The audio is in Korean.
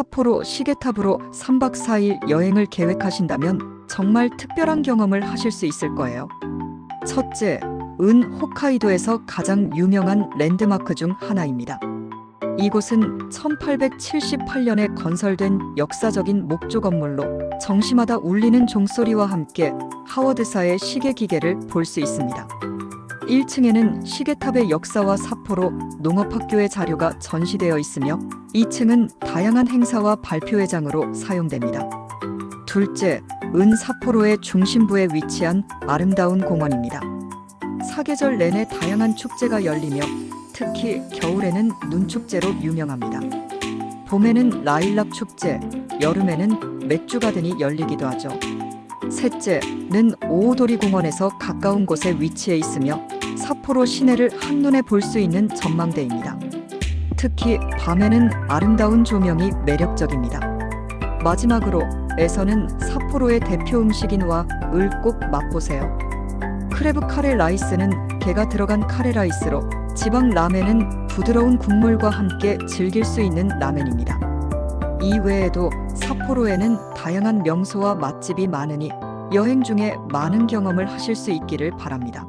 삿포로 시계탑으로 3박 4일 여행을 계획하신다면 정말 특별한 경험을 하실 수 있을 거예요. 첫째, 은 홋카이도에서 가장 유명한 랜드마크 중 하나입니다. 이곳은 1878년에 건설된 역사적인 목조 건물로 정시마다 울리는 종소리와 함께 하워드사의 시계 기계를 볼 수 있습니다. 1층에는 시계탑의 역사와 사포로 농업학교의 자료가 전시되어 있으며 2층은 다양한 행사와 발표회장으로 사용됩니다. 둘째, 은 사포로의 중심부에 위치한 아름다운 공원입니다. 사계절 내내 다양한 축제가 열리며 특히 겨울에는 눈축제로 유명합니다. 봄에는 라일락 축제, 여름에는 맥주 가든이 열리기도 하죠. 셋째는 오오도리 공원에서 가까운 곳에 위치해 있으며 삿포로 시내를 한눈에 볼 수 있는 전망대입니다. 특히 밤에는 아름다운 조명이 매력적입니다. 마지막으로 에서는 삿포로의 대표 음식인 와을 꼭 맛보세요. 크레브 카레 라이스는 게가 들어간 카레 라이스로 지방 라멘은 부드러운 국물과 함께 즐길 수 있는 라멘입니다. 이 외에도 삿포로에는 다양한 명소와 맛집이 많으니 여행 중에 많은 경험을 하실 수 있기를 바랍니다.